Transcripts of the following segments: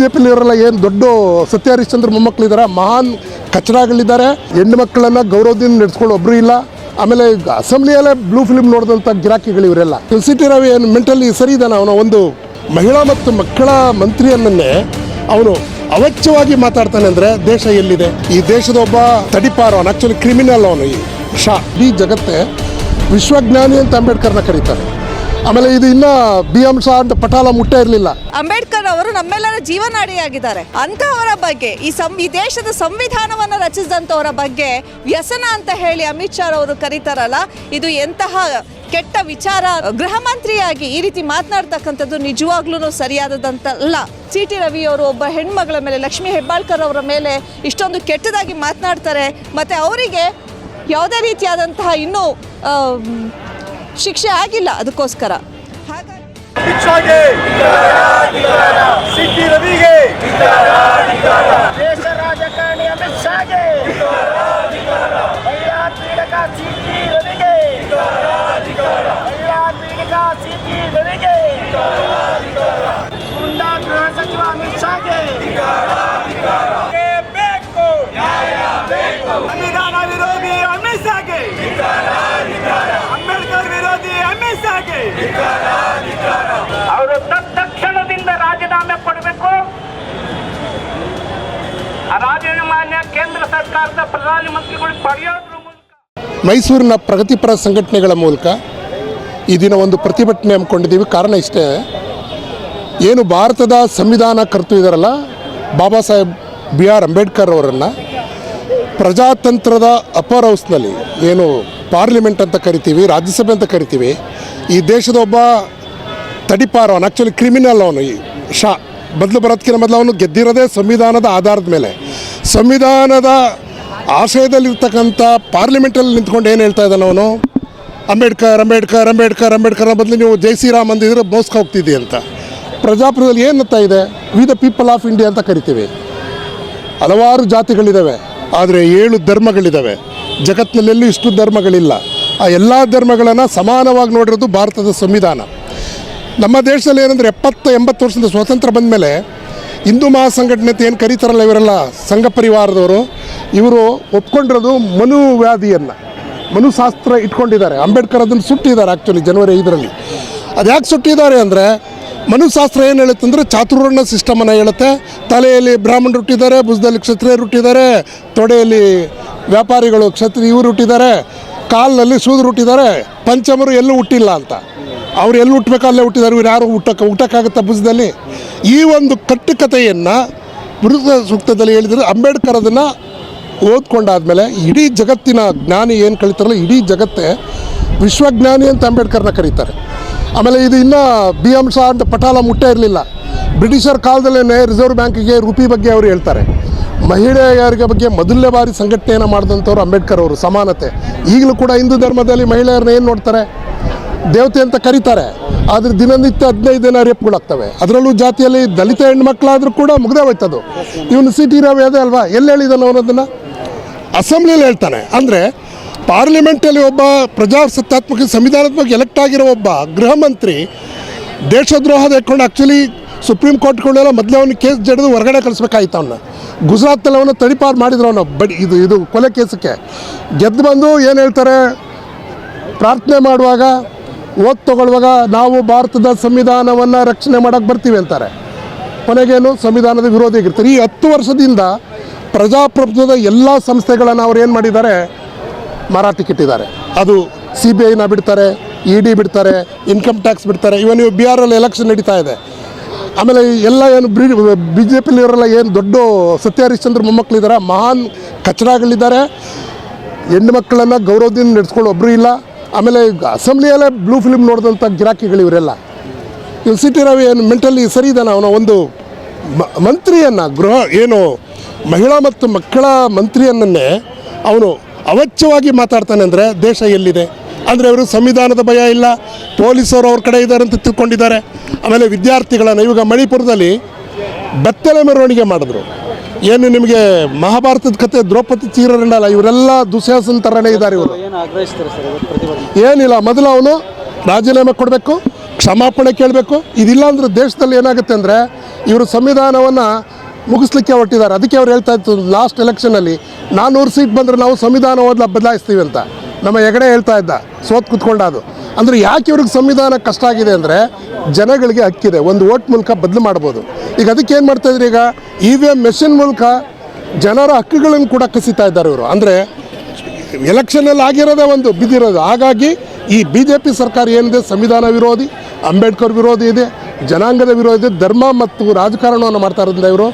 J ಪಿಲಿವರೆಲ್ಲ ಏನು ದೊಡ್ಡ ಸತ್ಯ ಹರಿಶ್ಚಂದ್ರ ಮೊಮ್ಮಕ್ಕಳಿದ್ದಾರೆ ಮಹಾನ್ ಕಚಡಗಳಿದ್ದಾರೆ ಹೆಣ್ಣು ಮಕ್ಕಳನ್ನ ಗೌರವದಿಂದ ನಡೆಸ್ಕೊಂಡು ಒಬ್ರು ಇಲ್ಲ. ಆಮೇಲೆ ಅಸೆಂಬ್ಲಿಯಲ್ಲೇ ಬ್ಲೂ ಫಿಲ್ಮ್ ನೋಡಿದಂಥ ಗಿರಾಕಿಗಳು ಇವರೆಲ್ಲ. ಸಿ ಟಿ ರವಿ ಏನು ಮೆಂಟಲಿ ಸರಿ ಇದ್ದಾನೆ? ಅವನ ಒಂದು ಮಹಿಳಾ ಮತ್ತು ಮಕ್ಕಳ ಮಂತ್ರಿಯನ್ನೇ ಅವನು ಅವಚ್ಯವಾಗಿ ಮಾತಾಡ್ತಾನೆ ಅಂದರೆ ದೇಶ ಎಲ್ಲಿದೆ? ಈ ದೇಶದ ಒಬ್ಬ ತಡಿಪಾರ, ಅವನು ಆ್ಯಕ್ಚುಲಿ ಕ್ರಿಮಿನಲ್ ಅವನು ಈ ಶಾ. ಇಡೀ ಜಗತ್ತೇ ವಿಶ್ವಜ್ಞಾನಿ ಅಂತ ಅಂಬೇಡ್ಕರ್ನ ಕರೀತಾರೆ. ಆಮೇಲೆ ಇದು ಇನ್ನ ಬಿ ಎಂ ಶಾ ಅಂತ ಪಟಾಲ ಮುಟ್ಟೇ ಇರಲಿಲ್ಲ. ಅಂಬೇಡ್ಕರ್ ಅವರು ನಮ್ಮೆಲ್ಲರ ಜೀವನಾಡಿಯಾಗಿದ್ದಾರೆ. ಅಂತಹವರ ಬಗ್ಗೆ, ಈ ಸಂ, ಈ ದೇಶದ ಸಂವಿಧಾನವನ್ನು ರಚಿಸಿದಂಥವರ ಬಗ್ಗೆ ವ್ಯಸನ ಅಂತ ಹೇಳಿ ಅಮಿತ್ ಶಾ ಅವರು ಕರೀತಾರಲ್ಲ, ಇದು ಎಂತಹ ಕೆಟ್ಟ ವಿಚಾರ. ಗೃಹ ಮಂತ್ರಿಯಾಗಿ ಈ ರೀತಿ ಮಾತನಾಡ್ತಕ್ಕಂಥದ್ದು ನಿಜವಾಗ್ಲೂ ಸರಿಯಾದದಂತಲ್ಲ. ಸಿ ಟಿ ರವಿ ಅವರು ಒಬ್ಬ ಹೆಣ್ಮಗಳ ಮೇಲೆ, ಲಕ್ಷ್ಮೀ ಹೆಬ್ಬಾಳ್ಕರ್ ಅವರ ಮೇಲೆ ಇಷ್ಟೊಂದು ಕೆಟ್ಟದಾಗಿ ಮಾತನಾಡ್ತಾರೆ. ಮತ್ತೆ ಅವರಿಗೆ ಯಾವುದೇ ರೀತಿಯಾದಂತಹ ಇನ್ನೂ ಶಿಕ್ಷೆ ಆಗಿಲ್ಲ ಅದಕ್ಕೋಸ್ಕರ. ಹಾಗಾಗಿ ಅಮಿತ್ ಸಿಟಿ ರವಿಗೆ ದೇಶ ರಾಜಕಾರಣಿ ಅಮಿತ್ ಶಾಗೆ ಮಹಿಳಾ ಪೀಡಕ ಸಿಟಿ ರವಿಗೆ ಮಹಿಳಾ ಪೀಡಕ ಸಿಟಿ ರವಿಗೆ ಗುಂಡಾ ಗೃಹ ಸಚಿವ ಅಮಿತ್ ಶಾಗೆ ಬೇಕು ಸಂವಿಧಾನ ವಿರೋಧಿ ಅಮಿತ್ ಶಾಗೆ ಅಂಬೇಡ್ಕರ್ ವಿರೋಧಿ ಅಮಿತ್ ಶಾಗೆ ಅವರು ತತ್ಕ್ಷಣದಿಂದ ರಾಜೀನಾಮೆ ಕೊಡಬೇಕು ರಾಜೀನಾಮೆ ಕೇಂದ್ರ ಸರ್ಕಾರದ ಪ್ರಧಾನ ಮಂತ್ರಿಗಳು ಪಡೆಯೋದ್ರ ಮೂಲಕ ಮೈಸೂರಿನ ಪ್ರಗತಿಪರ ಸಂಘಟನೆಗಳ ಮೂಲಕ ಈ ದಿನ ಒಂದು ಪ್ರತಿಭಟನೆ ಹಮ್ಮಿಕೊಂಡಿದ್ದೀವಿ. ಕಾರಣ ಇಷ್ಟೇ, ಏನು ಭಾರತದ ಸಂವಿಧಾನ ಕರ್ತು ಇದಾರಲ್ಲ, ಬಾಬಾ ಸಾಹೇಬ್ ಬಿ ಆರ್ ಅಂಬೇಡ್ಕರ್ ಅವರನ್ನು ಪ್ರಜಾತಂತ್ರದ ಅಪ್ಪರ್ ಹೌಸ್ನಲ್ಲಿ ಏನು ಪಾರ್ಲಿಮೆಂಟ್ ಅಂತ ಕರಿತೀವಿ, ರಾಜ್ಯಸಭೆ ಅಂತ ಕರಿತೀವಿ, ಈ ದೇಶದ ಒಬ್ಬ ತಡಿಪಾರ ಅವನು ಆ್ಯಕ್ಚುಲಿ ಕ್ರಿಮಿನಲ್ ಅವನು, ಈ ಶಾ ಬದಲು ಬರೋದಕ್ಕಿಂತ ಮೊದಲು ಅವನು ಗೆದ್ದಿರೋದೇ ಸಂವಿಧಾನದ ಆಧಾರದ ಮೇಲೆ. ಸಂವಿಧಾನದ ಆಶಯದಲ್ಲಿರ್ತಕ್ಕಂಥ ಪಾರ್ಲಿಮೆಂಟಲ್ಲಿ ನಿಂತ್ಕೊಂಡು ಏನು ಹೇಳ್ತಾ ಇದ್ದಾನೆ ಅವನು? ಅಂಬೇಡ್ಕರ್ ಅಂಬೇಡ್ಕರ್ ಅಂಬೇಡ್ಕರ್ ಅಂಬೇಡ್ಕರ್ ಬದಲು ನೀವು ಜೈ ಶ್ರೀರಾಮ್ ಅಂದಿದ್ರೆ ಮೋಸ್ಕ ಹೋಗ್ತಿದ್ದಿ ಅಂತ. ಏನು ಅಂತ ಇದೆ? We the people of India ಅಂತ ಕರಿತೀವಿ. ಹಲವಾರು ಜಾತಿಗಳಿದ್ದಾವೆ ಆದರೆ ಏಳು ಧರ್ಮಗಳಿದ್ದಾವೆ ಜಗತ್ತಿನಲ್ಲೆಲ್ಲೂ ಇಷ್ಟು ಧರ್ಮಗಳಿಲ್ಲ. ಆ ಎಲ್ಲ ಧರ್ಮಗಳನ್ನು ಸಮಾನವಾಗಿ ನೋಡಿರೋದು ಭಾರತದ ಸಂವಿಧಾನ. ನಮ್ಮ ದೇಶದಲ್ಲಿ ಏನಂದರೆ ಎಪ್ಪತ್ತು, ಎಂಬತ್ತು ವರ್ಷದಿಂದ ಸ್ವಾತಂತ್ರ್ಯ ಬಂದ ಮೇಲೆ ಹಿಂದೂ ಮಹಾಸಂಘಟನೆ ಅಂತ ಏನು ಕರೀತಾರಲ್ಲ ಇವರೆಲ್ಲ? ಸಂಘ ಪರಿವಾರದವರು. ಇವರು ಒಪ್ಕೊಂಡಿರೋದು ಮನುವ್ಯಾಧಿಯನ್ನು, ಮನುಶಾಸ್ತ್ರ ಇಟ್ಕೊಂಡಿದ್ದಾರೆ. ಅಂಬೇಡ್ಕರ್ ಅದನ್ನು ಸುಟ್ಟಿದ್ದಾರೆ ಆ್ಯಕ್ಚುಲಿ ಜನವರಿ ಐದರಲ್ಲಿ. ಅದು ಯಾಕೆ ಸುಟ್ಟಿದ್ದಾರೆ ಅಂದರೆ ಮನುಶಾಸ್ತ್ರ ಏನು ಹೇಳುತ್ತೆ ಅಂದರೆ ಚಾತುರ್ವರ್ಣ ಸಿಸ್ಟಮನ್ನು ಹೇಳುತ್ತೆ. ತಲೆಯಲ್ಲಿ ಬ್ರಾಹ್ಮಣರು ಹುಟ್ಟಿದ್ದಾರೆ, ಭುಜದಲ್ಲಿ ಕ್ಷತ್ರಿಯರು ಹುಟ್ಟಿದ್ದಾರೆ, ತೊಡೆಯಲ್ಲಿ ವ್ಯಾಪಾರಿಗಳು ಕ್ಷತ್ರಿಯ ಇವರು ಹುಟ್ಟಿದ್ದಾರೆ, ಕಾಲಿನಲ್ಲಿ ಸೂದರು ಹುಟ್ಟಿದ್ದಾರೆ, ಪಂಚಮರು ಎಲ್ಲೂ ಹುಟ್ಟಿಲ್ಲ ಅಂತ. ಅವ್ರು ಎಲ್ಲಿ ಹುಟ್ಟಬೇಕು ಅಲ್ಲೇ ಹುಟ್ಟಿದ್ದಾರೆ, ಇವ್ರು ಯಾರು ಹುಟ್ಟಕ್ಕೆ ಹುಟ್ಟಕ್ಕಾಗುತ್ತಾ ಭುಜದಲ್ಲಿ? ಈ ಒಂದು ಕಟ್ಟುಕತೆಯನ್ನು ಮೃತ ಸೂಕ್ತದಲ್ಲಿ ಹೇಳಿದರೆ ಅಂಬೇಡ್ಕರ್ ಅದನ್ನು ಓದ್ಕೊಂಡಾದ್ಮೇಲೆ ಇಡೀ ಜಗತ್ತಿನ ಜ್ಞಾನಿ ಏನು ಕಳೀತಾರಲ್ಲ ಇಡೀ ಜಗತ್ತೇ ವಿಶ್ವಜ್ಞಾನಿ ಅಂತ ಅಂಬೇಡ್ಕರ್ನ ಕರೀತಾರೆ. ಆಮೇಲೆ ಇದು ಇನ್ನೂ ಬಿ ಎಂ ಶಾ ಅಂತ ಪಟಾಲ ಮುಟ್ಟೇ ಇರಲಿಲ್ಲ. ಬ್ರಿಟಿಷರ್ ಕಾಲದಲ್ಲೇ ರಿಸರ್ವ್ ಬ್ಯಾಂಕಿಗೆ ರೂಪಿ ಬಗ್ಗೆ ಅವರು ಹೇಳ್ತಾರೆ. ಮಹಿಳೆಯರಿಗೆ ಬಗ್ಗೆ ಮೊದಲನೇ ಬಾರಿ ಸಂಘಟನೆಯನ್ನು ಮಾಡಿದಂಥವ್ರು ಅಂಬೇಡ್ಕರ್ ಅವರು, ಸಮಾನತೆ. ಈಗಲೂ ಕೂಡ ಹಿಂದೂ ಧರ್ಮದಲ್ಲಿ ಮಹಿಳೆಯರನ್ನ ಏನು ನೋಡ್ತಾರೆ? ದೇವತೆ ಅಂತ ಕರೀತಾರೆ. ಆದರೆ ದಿನನಿತ್ಯ ಹದಿನೈದು ದಿನ ರೇಪ್ಗಳಾಗ್ತವೆ. ಅದರಲ್ಲೂ ಜಾತಿಯಲ್ಲಿ ದಲಿತ ಹೆಣ್ಮಕ್ಳಾದರೂ ಕೂಡ ಮುಗ್ದೇ ಹೋಯ್ತದು. ಇವನು ಸಿ ಟಿ ರವಿ ಅದೇ ಅಲ್ವಾ? ಎಲ್ಲಿ ಹೇಳಿದಾನೆ ಅವನದನ್ನು ಅಸೆಂಬ್ಲಿಯಲ್ಲಿ ಹೇಳ್ತಾನೆ. ಅಂದರೆ ಪಾರ್ಲಿಮೆಂಟಲ್ಲಿ ಒಬ್ಬ ಪ್ರಜಾಸತ್ತಾತ್ಮಕ ಸಂವಿಧಾನಾತ್ಮಕ ಎಲೆಕ್ಟ್ ಆಗಿರೋ ಒಬ್ಬ ಗೃಹ ಮಂತ್ರಿ ದೇಶದ್ರೋಹದ ಇಟ್ಕೊಂಡು ಆ್ಯಕ್ಚುಲಿ ಸುಪ್ರೀಂ ಕೋರ್ಟ್ ಕೊಂಡೆಲ್ಲ ಮೊದಲೇ ಅವನಿಗೆ ಕೇಸ್ ಜಡಿದು ಹೊರಗಡೆ ಕಳಿಸ್ಬೇಕಾಯ್ತು ಅವನ್ನ ಗುಜರಾತಲ್ಲಿ ಅವನು ತಡಿಪಾರು ಮಾಡಿದ್ರು ಅವನು ಬಡಿ, ಇದು ಇದು ಕೊಲೆ ಕೇಸಕ್ಕೆ. ಗೆದ್ದು ಬಂದು ಏನು ಹೇಳ್ತಾರೆ? ಪ್ರಾರ್ಥನೆ ಮಾಡುವಾಗ, ಓದ್ ತಗೊಳ್ಳುವಾಗ ನಾವು ಭಾರತದ ಸಂವಿಧಾನವನ್ನು ರಕ್ಷಣೆ ಮಾಡೋಕ್ಕೆ ಬರ್ತೀವಿ ಅಂತಾರೆ. ಕೊನೆಗೇನು? ಸಂವಿಧಾನದ ವಿರೋಧಿಯಾಗಿರ್ತಾರೆ ಈ ಹತ್ತು ವರ್ಷದಿಂದ ಪ್ರಜಾಪ್ರಭುತ್ವದ ಎಲ್ಲ ಸಂಸ್ಥೆಗಳನ್ನು ಅವ್ರು ಏನು ಮಾಡಿದ್ದಾರೆ? ಮಾರಾಟಕ್ಕಿಟ್ಟಿದ್ದಾರೆ ಅದು ಸಿ ಬಿ ಐನ ಬಿಡ್ತಾರೆ ಇ ಡಿ ಬಿಡ್ತಾರೆ ಇನ್ಕಮ್ ಟ್ಯಾಕ್ಸ್ ಬಿಡ್ತಾರೆ. ಇವನ್ ಇವು ಬಿ ಆರಲ್ಲಿ ಎಲೆಕ್ಷನ್ ನಡೀತಾ ಇದೆ. ಆಮೇಲೆ ಎಲ್ಲ ಏನು ಬಿ ಜೆ ಪಿಲಿಯವರೆಲ್ಲ ಏನು ದೊಡ್ಡ ಸತ್ಯ ಹರಿಶ್ಚಂದ್ರ ಮೊಮ್ಮಕ್ಕಳಿದ್ದಾರೆ ಮಹಾನ್ ಕಚಡಗಳಿದ್ದಾರೆ ಹೆಣ್ಣು ಮಕ್ಕಳನ್ನು ಗೌರವದಿಂದ ನಡೆಸ್ಕೊಂಡು ಒಬ್ಬರು ಇಲ್ಲ. ಆಮೇಲೆ ಅಸೆಂಬ್ಲಿಯಲ್ಲೇ ಬ್ಲೂ ಫಿಲ್ಮ್ ನೋಡಿದಂಥ ಗಿರಾಕಿಗಳು ಇವರೆಲ್ಲ. ಇವ್ರು ಸಿ ಟಿ ರವಿ ಏನು ಮೆಂಟಲಿ ಸರಿ ಇದ್ದಾನೆ ಅವನ ಒಂದು ಮಂತ್ರಿಯನ್ನು ಗೃಹ ಏನು ಮಹಿಳಾ ಮತ್ತು ಮಕ್ಕಳ ಮಂತ್ರಿಯನ್ನೇ ಅವನು ಅವಚ್ಯವಾಗಿ ಮಾತಾಡ್ತಾನೆ ಅಂದರೆ ದೇಶ ಎಲ್ಲಿದೆ? ಅಂದರೆ ಅವರು ಸಂವಿಧಾನದ ಭಯ ಇಲ್ಲ ಪೊಲೀಸರು ಅವ್ರ ಕಡೆ ಇದ್ದಾರೆ ಅಂತ ತಿಳ್ಕೊಂಡಿದ್ದಾರೆ. ಆಮೇಲೆ ವಿದ್ಯಾರ್ಥಿಗಳನ್ನು ಇವಾಗ ಮಣಿಪುರದಲ್ಲಿ ಬೆತ್ತಲೆ ಮೆರವಣಿಗೆ ಮಾಡಿದ್ರು. ಏನು ನಿಮಗೆ ಮಹಾಭಾರತದ ಕತೆ ದ್ರೌಪದಿ ಚೀರರಂಡಲ್ಲ ಇವರೆಲ್ಲ ದುಶ್ಯಾಸನ ಥರನೇ ಇದ್ದಾರೆ ಇವರು. ಏನಿಲ್ಲ ಮೊದಲು ಅವನು ರಾಜೀನಾಮೆ ಕೊಡಬೇಕು ಕ್ಷಮಾಪಣೆ ಕೇಳಬೇಕು. ಇದಿಲ್ಲ ಅಂದ್ರೆ ದೇಶದಲ್ಲಿ ಏನಾಗುತ್ತೆ ಅಂದರೆ ಇವರು ಸಂವಿಧಾನವನ್ನು ಮುಗಿಸ್ಲಿಕ್ಕೆ ಹೊರಟಿದ್ದಾರೆ. ಅದಕ್ಕೆ ಅವ್ರು ಹೇಳ್ತಾ ಇತ್ತು ಲಾಸ್ಟ್ ಎಲೆಕ್ಷನಲ್ಲಿ ನಾನ್ನೂರು ಸೀಟ್ ಬಂದರೆ ನಾವು ಸಂವಿಧಾನ ಓದ್ಲ ಬದಲಾಯಿಸ್ತೀವಿ ಅಂತ. ನಮ್ಮ ಹೆಗಡೆ ಹೇಳ್ತಾ ಇದ್ದ, ಸೋತ್ ಕುತ್ಕೊಂಡ ಅದು. ಅಂದರೆ ಯಾಕೆ ಇವ್ರಿಗೆ ಸಂವಿಧಾನ ಕಷ್ಟ ಆಗಿದೆ ಅಂದರೆ ಜನಗಳಿಗೆ ಹಕ್ಕಿದೆ. ಒಂದು ಓಟ್ ಮೂಲಕ ಬದಲು ಮಾಡ್ಬೋದು. ಈಗ ಅದಕ್ಕೆ ಏನು ಮಾಡ್ತಾ ಇದ್ರು ಈಗ? ಇ ವಿ ಎಂ ಮೆಷಿನ್ ಮೂಲಕ ಜನರ ಹಕ್ಕುಗಳನ್ನು ಕೂಡ ಕಸಿತಾ ಇದ್ದಾರೆ ಇವರು. ಅಂದರೆ ಎಲೆಕ್ಷನಲ್ಲಿ ಆಗಿರೋದೇ ಒಂದು ಬಿದ್ದಿರೋದು ಹಾಗಾಗಿ ಈ ಬಿ ಜೆ ಪಿ ಸರ್ಕಾರ ಏನಿದೆ? ಸಂವಿಧಾನ ವಿರೋಧಿ, ಅಂಬೇಡ್ಕರ್ ವಿರೋಧಿ ಇದೆ, ಜನಾಂಗದ ವಿರೋಧಿ ಧರ್ಮ ಮತ್ತು ರಾಜಕಾರಣವನ್ನು ಮಾಡ್ತಾ ಇರೋದ್ರಿಂದ ಇವರು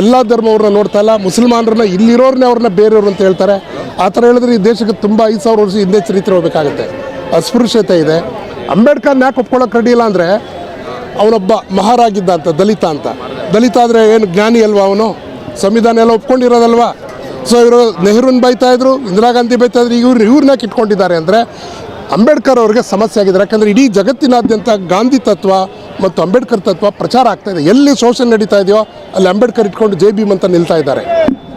ಎಲ್ಲ ಧರ್ಮವ್ರನ್ನ ನೋಡ್ತಾ ಇಲ್ಲ. ಮುಸಲ್ಮಾನರನ್ನ ಇಲ್ಲಿರೋರ್ನೇ ಅವ್ರನ್ನ ಬೇರೆಯವ್ರು ಅಂತ ಹೇಳ್ತಾರೆ. ಆ ಥರ ಹೇಳಿದ್ರೆ ಈ ದೇಶಕ್ಕೆ ತುಂಬ ಐದು ಸಾವಿರ ವರ್ಷ ಹಿಂದೆ ಚರಿತ್ರೆ ಹೋಗಬೇಕಾಗುತ್ತೆ. ಅಸ್ಪೃಶ್ಯತೆ ಇದೆ. ಅಂಬೇಡ್ಕರ್ನ ಯಾಕೆ ಒಪ್ಕೊಳ್ಳೋಕೆ ರೆಡಿ ಇಲ್ಲ ಅಂದರೆ ಅವನೊಬ್ಬ ಮಹಾರಾಗಿದ್ದ ಅಂತ, ದಲಿತ ಅಂತ. ದಲಿತ ಆದರೆ ಏನು ಜ್ಞಾನಿ ಅಲ್ವಾ ಅವನು? ಸಂವಿಧಾನ ಎಲ್ಲ ಒಪ್ಕೊಂಡಿರೋದಲ್ವಾ? ಸೊ ಇವರು ನೆಹರೂನ್ ಬೈತಾ ಇದ್ರು, ಇಂದಿರಾ ಗಾಂಧಿ ಬೈತಾ ಇದ್ರು ಇವ್ರು ಇವ್ರನ್ನ ಕಿಟ್ಕೊಂಡಿದ್ದಾರೆ ಅಂದರೆ ಅಂಬೇಡ್ಕರ್ ಅವ್ರಿಗೆ ಸಮಸ್ಯೆ ಆಗಿದೆ ಯಾಕಂದರೆ ಇಡೀ ಜಗತ್ತಿನಾದ್ಯಂತ ಗಾಂಧಿ ತತ್ವ ಮತ್ತು ಅಂಬೇಡ್ಕರ್ ತತ್ವ ಪ್ರಚಾರ ಆಗ್ತಾ ಇದೆ. ಎಲ್ಲಿ ಶೋಷಣೆ ನಡೀತಾ ಇದೆಯೋ ಅಲ್ಲಿ ಅಂಬೇಡ್ಕರ್ ಇಟ್ಕೊಂಡು ಜೆ ಭೀಮ್ ಅಂತ ನಿಲ್ತಾ ಇದ್ದಾರೆ.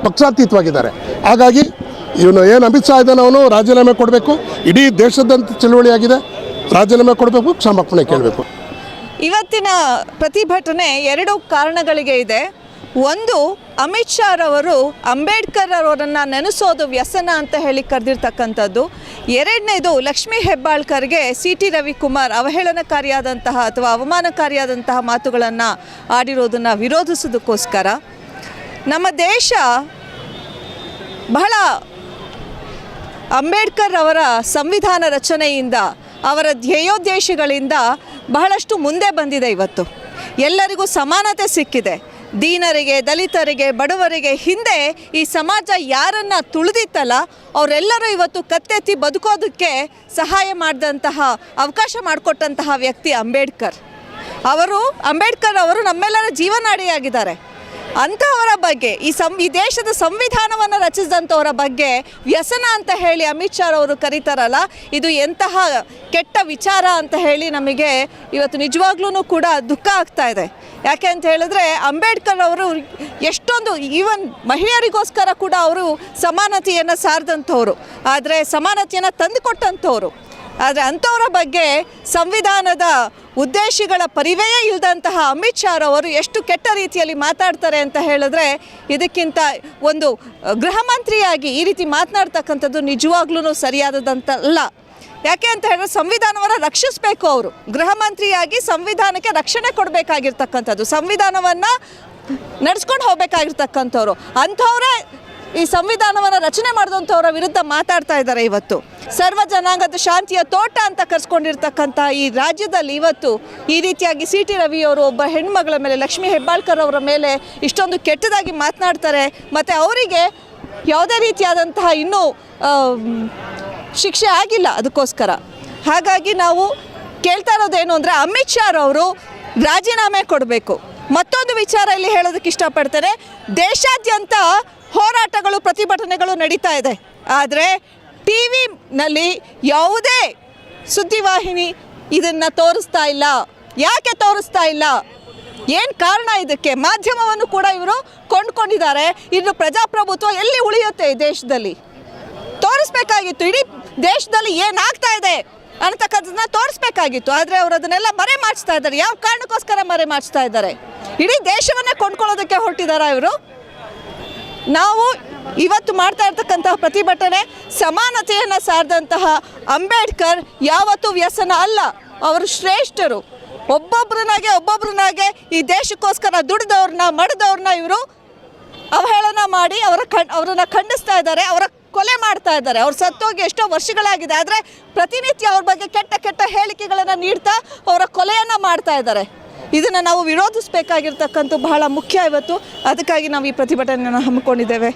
ಪಕ್ಷಾತೀತವಾಗಿದ್ದಾರೆ. ಹಾಗಾಗಿ ಇವನು ಏನು ಅಮಿತ್ ಶಾ ಇದ್ದಾನೆ ಅವನು ರಾಜೀನಾಮೆ ಕೊಡಬೇಕು. ಇಡೀ ದೇಶದಂತ ಚಳುವಳಿ ಆಗಿದೆ. ರಾಜೀನಾಮೆ ಕೊಡಬೇಕು, ಕ್ಷಮಾಪಣೆ ಕೇಳಬೇಕು. ಇವತ್ತಿನ ಪ್ರತಿಭಟನೆ ಎರಡು ಕಾರಣಗಳಿಗೆ ಇದೆ. ಒಂದು, ಅಮಿತ್ ಶಾ ರವರು ಅಂಬೇಡ್ಕರ್ ಅವರನ್ನು ನೆನೆಸೋದು ವ್ಯಸನ ಅಂತ ಹೇಳಿ ಕರೆದಿರ್ತಕ್ಕಂಥದ್ದು. ಎರಡನೇದು, ಲಕ್ಷ್ಮೀ ಹೆಬ್ಬಾಳ್ಕರ್ಗೆ ಸಿ ಟಿ ರವಿಕುಮಾರ್ ಅವಹೇಳನಕಾರಿಯಾದಂತಹ ಅಥವಾ ಅವಮಾನಕಾರಿಯಾದಂತಹ ಮಾತುಗಳನ್ನು ಆಡಿರೋದನ್ನು ವಿರೋಧಿಸೋದಕ್ಕೋಸ್ಕರ ನಮ್ಮ ದೇಶ ಬಹಳ ಅಂಬೇಡ್ಕರ್ ಅವರ ಸಂವಿಧಾನ ರಚನೆಯಿಂದ, ಅವರ ಧ್ಯೇಯೋದ್ದೇಶಗಳಿಂದ ಬಹಳಷ್ಟು ಮುಂದೆ ಬಂದಿದೆ ಇವತ್ತು. ಎಲ್ಲರಿಗೂ ಸಮಾನತೆ ಸಿಕ್ಕಿದೆ. ದೀನರಿಗೆ, ದಲಿತರಿಗೆ, ಬಡವರಿಗೆ ಹಿಂದೆ ಈ ಸಮಾಜ ಯಾರನ್ನ ತುಳಿದಿತ್ತಲ್ಲ, ಅವರೆಲ್ಲರೂ ಇವತ್ತು ಕತ್ತೆತ್ತಿ ಬದುಕೋದಕ್ಕೆ ಸಹಾಯ ಮಾಡಿದಂತಹ, ಅವಕಾಶ ಮಾಡಿಕೊಟ್ಟಂತಹ ವ್ಯಕ್ತಿ ಅಂಬೇಡ್ಕರ್. ಅವರು ಅಂಬೇಡ್ಕರ್ ಅವರು ನಮ್ಮೆಲ್ಲರ ಜೀವನಾಡಿಯಾಗಿದ್ದಾರೆ. ಅಂಥವರ ಬಗ್ಗೆ, ಈ ಸಂ, ಈ ದೇಶದ ಸಂವಿಧಾನವನ್ನು ರಚಿಸಿದಂಥವರ ಬಗ್ಗೆ ವ್ಯಸನ ಅಂತ ಹೇಳಿ ಅಮಿತ್ ಶಾ ಅವರು ಕರೀತಾರಲ್ಲ, ಇದು ಎಂತಹ ಕೆಟ್ಟ ವಿಚಾರ ಅಂತ ಹೇಳಿ ನಮಗೆ ಇವತ್ತು ನಿಜವಾಗ್ಲೂ ಕೂಡ ದುಃಖ ಆಗ್ತಾ ಇದೆ. ಯಾಕೆ ಅಂತ ಹೇಳಿದ್ರೆ ಅಂಬೇಡ್ಕರ್ ಅವರು ಎಷ್ಟೊಂದು, ಈವನ್ ಮಹಿಳೆಯರಿಗೋಸ್ಕರ ಕೂಡ ಅವರು ಸಮಾನತೆಯನ್ನು ಸಾರಿದಂಥವ್ರು ಆದರೆ ಸಮಾನತೆಯನ್ನು ತಂದುಕೊಟ್ಟಂಥವ್ರು ಆದರೆ ಅಂಥವರ ಬಗ್ಗೆ ಸಂವಿಧಾನದ ಉದ್ದೇಶಗಳ ಪರಿವೆಯೇ ಇಲ್ಲದಂತಹ ಅಮಿತ್ ಶಾ ಅವರು ಎಷ್ಟು ಕೆಟ್ಟ ರೀತಿಯಲ್ಲಿ ಮಾತಾಡ್ತಾರೆ ಅಂತ ಹೇಳಿದ್ರೆ ಇದಕ್ಕಿಂತ ಒಂದು ಗೃಹ ಮಂತ್ರಿಯಾಗಿ ಈ ರೀತಿ ಮಾತನಾಡ್ತಕ್ಕಂಥದ್ದು ನಿಜವಾಗ್ಲೂ ಸರಿಯಾದದಂತಲ್ಲ. ಯಾಕೆ ಅಂತ ಹೇಳಿದ್ರೆ ಸಂವಿಧಾನವನ್ನು ರಕ್ಷಿಸಬೇಕು ಅವರು. ಗೃಹ ಮಂತ್ರಿಯಾಗಿ ಸಂವಿಧಾನಕ್ಕೆ ರಕ್ಷಣೆ ಕೊಡಬೇಕಾಗಿರ್ತಕ್ಕಂಥದ್ದು. ಸಂವಿಧಾನವನ್ನು ನಡ್ಸ್ಕೊಂಡು ಹೋಗಬೇಕಾಗಿರ್ತಕ್ಕಂಥವ್ರು. ಅಂಥವರೇ ಈ ಸಂವಿಧಾನವನ್ನು ರಚನೆ ಮಾಡಿದಂಥವರ ವಿರುದ್ಧ ಮಾತಾಡ್ತಾ ಇದ್ದಾರೆ ಇವತ್ತು. ಸರ್ವ ಜನಾಂಗದ ಶಾಂತಿಯ ತೋಟ ಅಂತ ಕರೆಸ್ಕೊಂಡಿರ್ತಕ್ಕಂಥ ಈ ರಾಜ್ಯದಲ್ಲಿ ಇವತ್ತು ಈ ರೀತಿಯಾಗಿ ಸಿ ಟಿ ರವಿಯವರು ಒಬ್ಬ ಹೆಣ್ಮಗಳ ಮೇಲೆ, ಲಕ್ಷ್ಮೀ ಹೆಬ್ಬಾಳ್ಕರ್ ಅವರ ಮೇಲೆ ಇಷ್ಟೊಂದು ಕೆಟ್ಟದಾಗಿ ಮಾತನಾಡ್ತಾರೆ. ಮತ್ತು ಅವರಿಗೆ ಯಾವುದೇ ರೀತಿಯಾದಂತಹ ಇನ್ನೂ ಶಿಕ್ಷೆ ಆಗಿಲ್ಲ ಅದಕ್ಕೋಸ್ಕರ. ಹಾಗಾಗಿ ನಾವು ಕೇಳ್ತಾ ಇರೋದೇನು ಅಂದರೆ ಅಮಿತ್ ಶಾ ಅವರು ರಾಜೀನಾಮೆ ಕೊಡಬೇಕು. ಮತ್ತೊಂದು ವಿಚಾರ ಇಲ್ಲಿ ಹೇಳೋದಕ್ಕೆ ಇಷ್ಟಪಡ್ತೇನೆ. ದೇಶಾದ್ಯಂತ ಹೋರಾಟಗಳು, ಪ್ರತಿಭಟನೆಗಳು ನಡೀತಾ ಇದೆ. ಆದರೆ ಟಿ ವಿನಲ್ಲಿ ಯಾವುದೇ ಸುದ್ದಿವಾಹಿನಿ ಇದನ್ನು ತೋರಿಸ್ತಾ ಇಲ್ಲ. ಯಾಕೆ ತೋರಿಸ್ತಾ ಇಲ್ಲ? ಏನು ಕಾರಣ ಇದಕ್ಕೆ? ಮಾಧ್ಯಮವನ್ನು ಕೂಡ ಇವರು ಕೊಂಡ್ಕೊಂಡಿದ್ದಾರೆ. ಇನ್ನು ಪ್ರಜಾಪ್ರಭುತ್ವ ಎಲ್ಲಿ ಉಳಿಯುತ್ತೆ ಈ ದೇಶದಲ್ಲಿ? ತೋರಿಸ್ಬೇಕಾಗಿತ್ತು. ಇಡೀ ದೇಶದಲ್ಲಿ ಏನಾಗ್ತಾ ಇದೆ ಅನ್ನತಕ್ಕಂಥದ್ದನ್ನ ತೋರಿಸ್ಬೇಕಾಗಿತ್ತು. ಆದರೆ ಅವರು ಅದನ್ನೆಲ್ಲ ಮರೆ ಮಾಡಿಸ್ತಾ ಇದ್ದಾರೆ. ಯಾವ ಕಾರಣಕ್ಕೋಸ್ಕರ ಮರೆ ಮಾಡಿಸ್ತಾ ಇದ್ದಾರೆ? ಇಡೀ ದೇಶವನ್ನೇ ಕೊಂಡ್ಕೊಳ್ಳೋದಕ್ಕೆ ಹೊರಟಿದ್ದಾರೆ ಇವರು? ನಾವು ಇವತ್ತು ಮಾಡ್ತಾ ಇರ್ತಕ್ಕಂತಹ ಪ್ರತಿಭಟನೆ ಸಮಾನತೆಯನ್ನು ಸಾರಿದಂತಹ ಅಂಬೇಡ್ಕರ್ ಯಾವತ್ತೂ ವ್ಯಸನ ಅಲ್ಲ. ಅವರು ಶ್ರೇಷ್ಠರು. ಒಬ್ಬೊಬ್ರನಾಗೆ ಒಬ್ಬೊಬ್ರನಾಗೆ ಈ ದೇಶಕ್ಕೋಸ್ಕರ ದುಡಿದವ್ರನ್ನ, ಮಡಿದವ್ರನ್ನ ಇವರು ಅವಹೇಳನ ಮಾಡಿ ಅವರ ಕಣ್ ಅವರನ್ನು ಖಂಡಿಸ್ತಾ ಇದ್ದಾರೆ, ಅವರ ಕೊಲೆ ಮಾಡ್ತಾ ಇದ್ದಾರೆ. ಅವ್ರು ಸತ್ತೋಗಿ ಎಷ್ಟೋ ವರ್ಷಗಳಾಗಿದೆ, ಆದರೆ ಪ್ರತಿನಿತ್ಯ ಅವ್ರ ಬಗ್ಗೆ ಕೆಟ್ಟ ಕೆಟ್ಟ ಹೇಳಿಕೆಗಳನ್ನು ನೀಡ್ತಾ ಅವರ ಕೊಲೆಯನ್ನು ಮಾಡ್ತಾ ಇದ್ದಾರೆ. ಇದನ್ನು ನಾವು ವಿರೋಧಿಸಬೇಕಾಗಿರ್ತಕ್ಕಂಥ ಬಹಳ ಮುಖ್ಯ ಇವತ್ತು. ಅದಕ್ಕಾಗಿ ನಾವು ಈ ಪ್ರತಿಭಟನೆಯನ್ನು ಹಮ್ಮಿಕೊಂಡಿದ್ದೇವೆ.